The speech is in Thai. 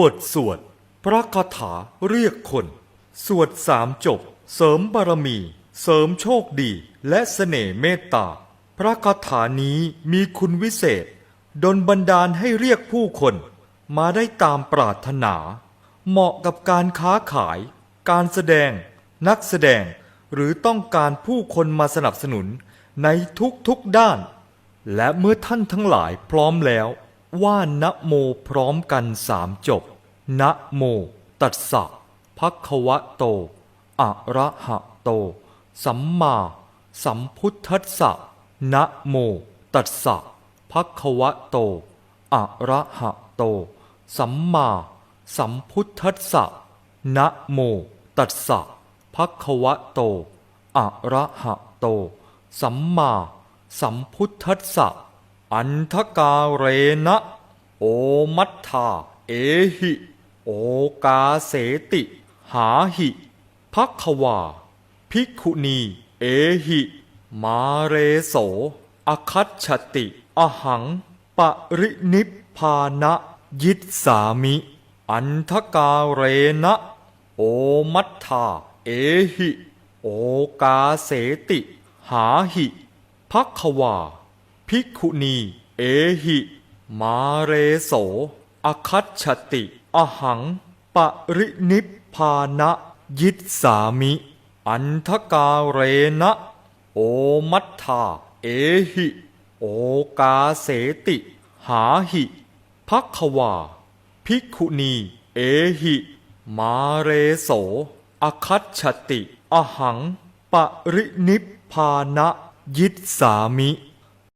บทสวด พระคาถาเรียกคน สวดสามจบ เสริมบารมี เสริมโชคดี และเสน่ห์เมตตา พระคาถานี้มีคุณวิเศษดลบันดาลให้เรียกผู้คน มาได้ตามปรารถนา เหมาะกับการค้าขาย การแสดง นักแสดง หรือต้องการผู้คนมาสนับสนุนในทุกๆด้าน และเมื่อท่านทั้งหลายพร้อมแล้ว ว่านะโมพร้อมกันสามจบ นะโม ตัสสะภะคะวะโต อะระหะโต สัมมาสัมพุทธัสสะ นะโม ตัสสะภะคะวะโต อะระหะโต สัมมาสัมพุทธัสสะ นะโม ตัสสะภะคะวะโต อะระหะโต สัมมาสัมพุทธัสสะ อันทกาเรนะ โอมัตถาเอหิ โอกาเสติ หาหิพักขวาภิกขุณี เอหิ มาเรโส อคัตฉติ อหัง ปรินิพพานะ ยิตสามิ อันทกาเรนะ โอมัตถาเอหิ โอกาเสติ หาหิพักขวา ภิกขุณี เอหิ มาเรโส อคัตฉติ อหัง ปรินิพพานะยิตสามิ อันทกาเรนะ โอมัตถาเอหิ โอกาเสติ หาหิพักขวาภิกขุณี เอหิ มาเรโส อคัตฉติ อหัง ปรินิพพานะยิตสามิอันทกาเรนะโอมัตถาเอหิโอกาเสติหาหิพักขวาภิกขุณีเอหิมาเรโสอคัตฉติอหังปรินิพพานะยิตสามิ